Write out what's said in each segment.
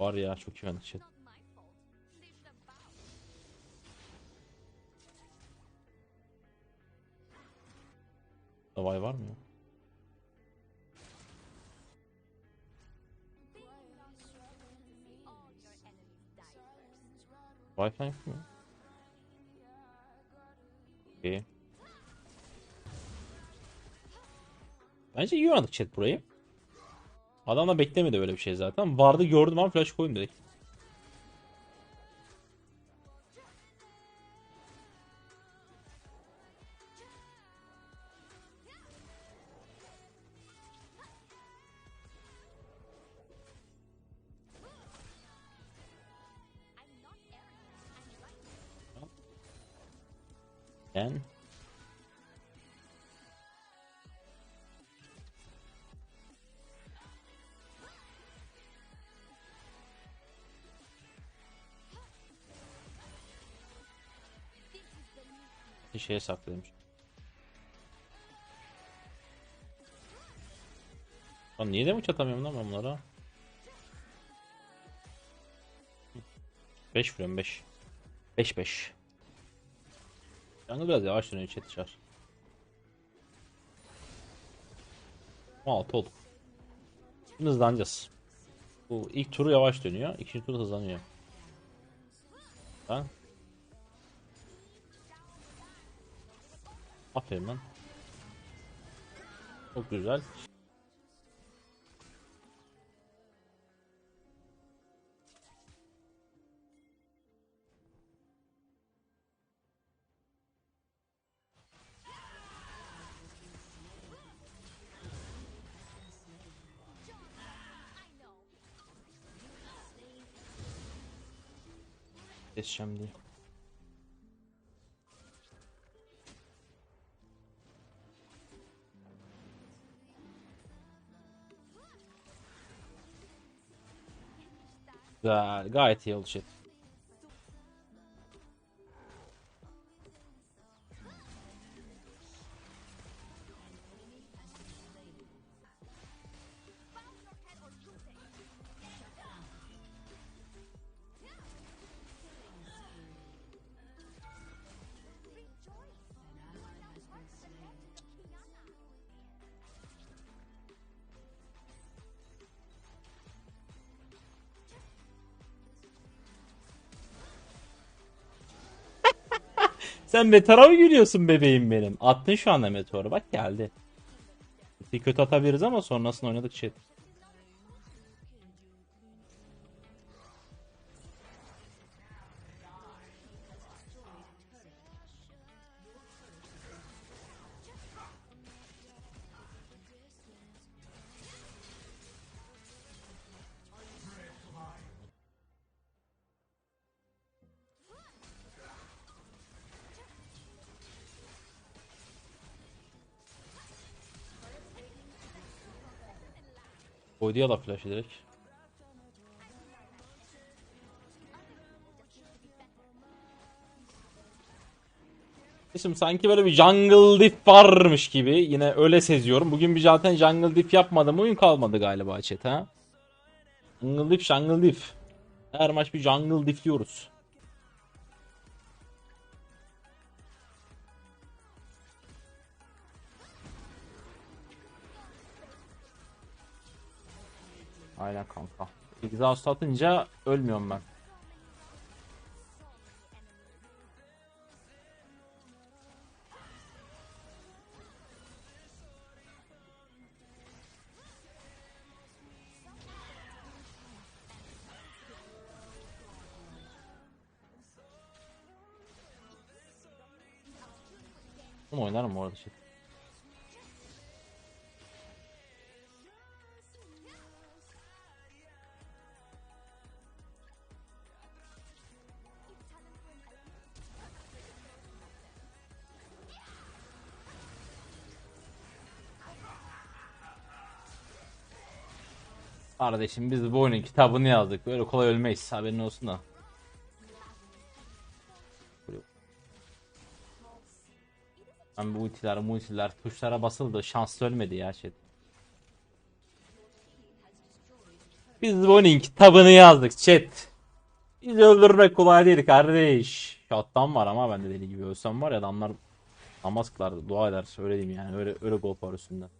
Var ya çok iyi oynadı Wi-Fi mu? İyi. Bence iyi chat burayı. Adam da beklemedi böyle bir şey zaten. Vardı gördüm ama flash koydum direkt. Ben bir şeye saklıymış. Lan niye de mi atamıyorum lan ben bunlara? 5 vuruyorum 5. 5 5. Jungle biraz yavaş dönüyor chat dışarı. 6 olduk. Şimdi hızlanacağız. Bu ilk turu yavaş dönüyor. ikinci tur hızlanıyor. Ha? Aferin lan. Çok güzel. Keseceğim diye. Güzel. Gayet iyi oldu chat. Sen meteora mı gülüyorsun bebeğim benim? Attın şu anda meteoru bak geldi. Bir kötü atabiliriz ama sonrasını oynadık chat. Koydu ya da flash'ı direkt. Şimdi sanki böyle bir jungle diff varmış gibi yine öyle seziyorum. Bugün bir zaten jungle diff yapmadım oyun kalmadı galiba chat ha. Jungle diff jungle diff. Her maç bir jungle diff diyoruz. Aynen kanka. Exhaust atınca ölmüyorum ben. Bunu oynarım bu arada şey. Kardeşim biz bu oyunun kitabını yazdık. Böyle kolay ölmeyiz. Haberin olsun da. Ben bu ultiler, multiler, tuşlara basıldı. Şanslı ölmedi ya şey. Biz bu oyunun kitabını yazdık chat. Bizi öldürmek kolay değil kardeş. Shot'tan var ama ben de deli gibi ölsem var ya adamlar namaz kılar, dua eder söyleyeyim yani. Öyle öyle gol var üstünden.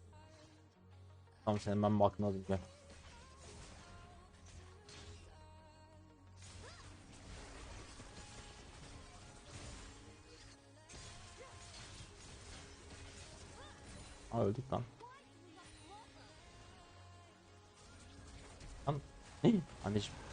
Tamam senin ben 아 어딨다. 안, 음, 에이, 안 되십니다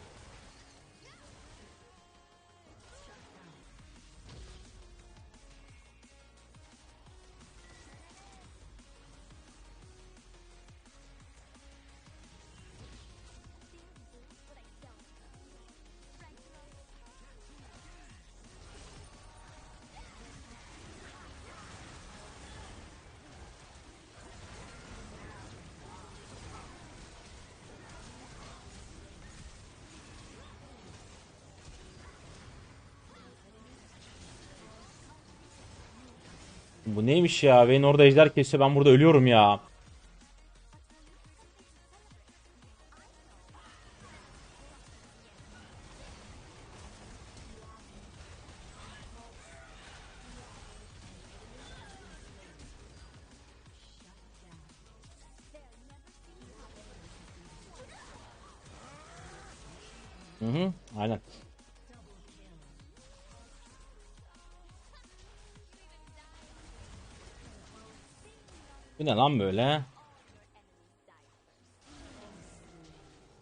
Bu neymiş ya? Vayne orada ejder kesiyor ben burada ölüyorum ya. Hı hı, aynen. Bu ne lan böyle?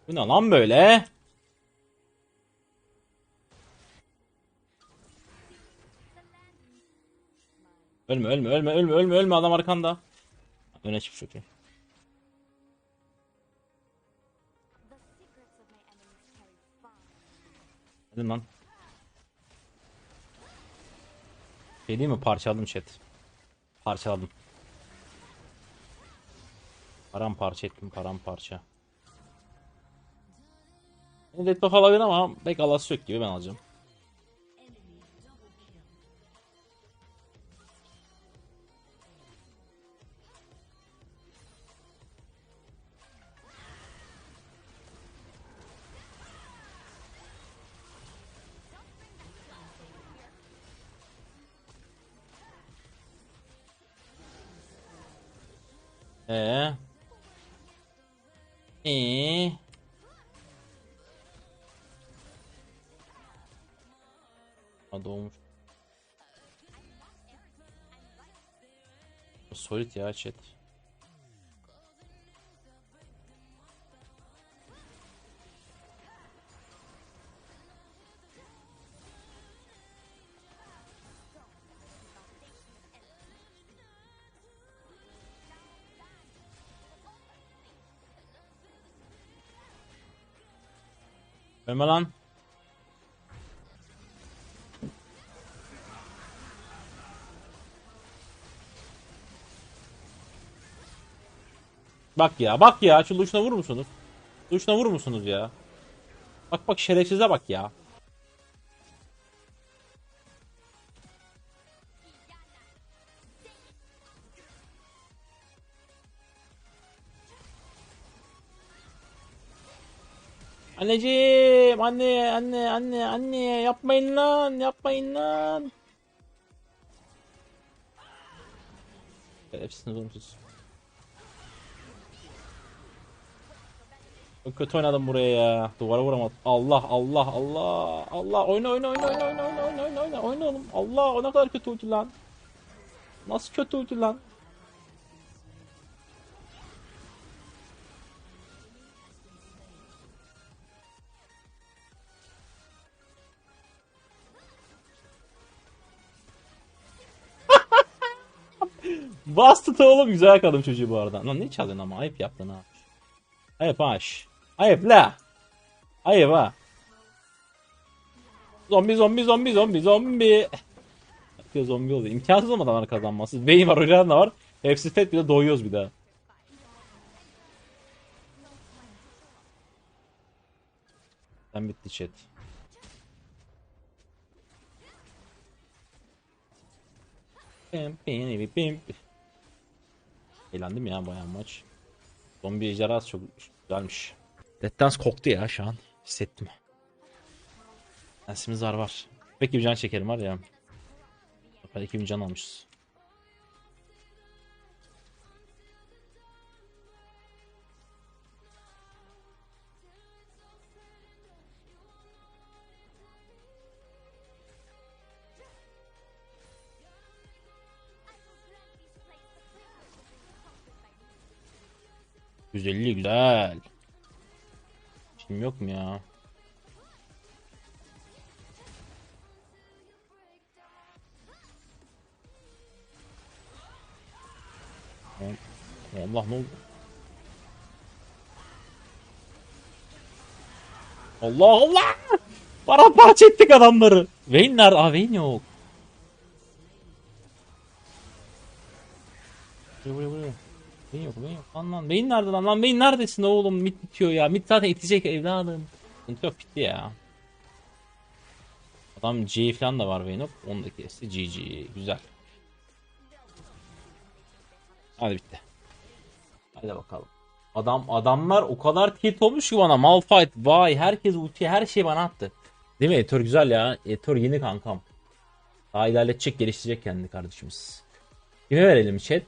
Bu ne lan böyle? Ölme ölme ölme ölme ölme ölme adam arkanda. Öne çık çok iyi. Hadi lan. Şey değil mi parçaladım chat. Parçaladım. Paramparça ettim paramparça. Deadbuff alabilir ama pek alası yok gibi ben alacağım. Ee. И... Подумав. Соль тячет. Ölme lan. Bak ya bak ya şu Lucian'a vurur musunuz? Lucian'a vurur musunuz ya? Bak bak şerefsize bak ya. Anneciğim, anne, anne, anne, anne, yapmayın lan, yapmayın lan. Hepsini vurmuşuz. Kötü oynadım buraya ya. Duvara vuramadım. Allah, Allah, Allah, Allah. Oyna, oyna, oyna, oyna, oyna, oyna, oyna, oyna, oyna, oyna oğlum. Allah, o ne kadar kötü ulti lan. Nasıl kötü ulti lan? Bastı da oğlum güzel kadın çocuğu bu arada. Lan ne çalıyorsun ama ayıp yaptın ha. Ayıp ha. şş. Ayıp la. Ayıp ha. Zombi zombi zombi zombi zombi. Bakıyor zombi oluyor. İmkansız olmadan adamlar kazanması. Vayne var, Orianna var. Hepsi fet bir de doyuyoruz bir daha. Ben bitti chat. Bim, bim, bim, bim. Eğlendim ya bayağı maç. Zombi ejderhası çok güzelmiş. Death Dance koktu ya şu an. Hissettim. Lensimiz var var. Peki bir can çekerim var ya. Bakar 2000 can almışız. Güzelliği güzel. Şimdi yok mu ya? Allah ne oldu? Allah Allah! Paramparça ettik adamları. Vayne nerede? Aa Vayne yok. Vayne yok Vayne yok. Lan Vayne nerede lan? Lan Vayne neredesin oğlum? Mid bitiyor ya. Mid zaten itecek evladım. Sıkıntı yok bitti ya. Adam G falan da var Vayne yok. Onu da kesti. GG. Güzel. Hadi bitti. Hadi bakalım. Adam adamlar o kadar tilt olmuş ki bana Malphite vay herkes ulti her şey bana attı. Değil mi Etor güzel ya. Etor yeni kankam. Daha ilerletecek geliştirecek kendini kardeşimiz. Kime verelim chat?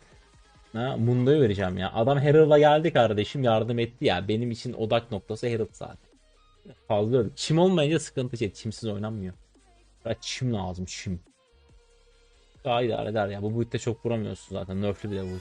Ha, Mundo'yu vereceğim ya. Adam Herald'a geldi kardeşim yardım etti ya. Benim için odak noktası Herald zaten. Fazla öyle. Çim olmayınca sıkıntı chat. Çimsiz oynanmıyor. Ya çim lazım çim. Daha idare eder ya. Bu boyutta çok vuramıyorsun zaten. Nerf'lü bile bu.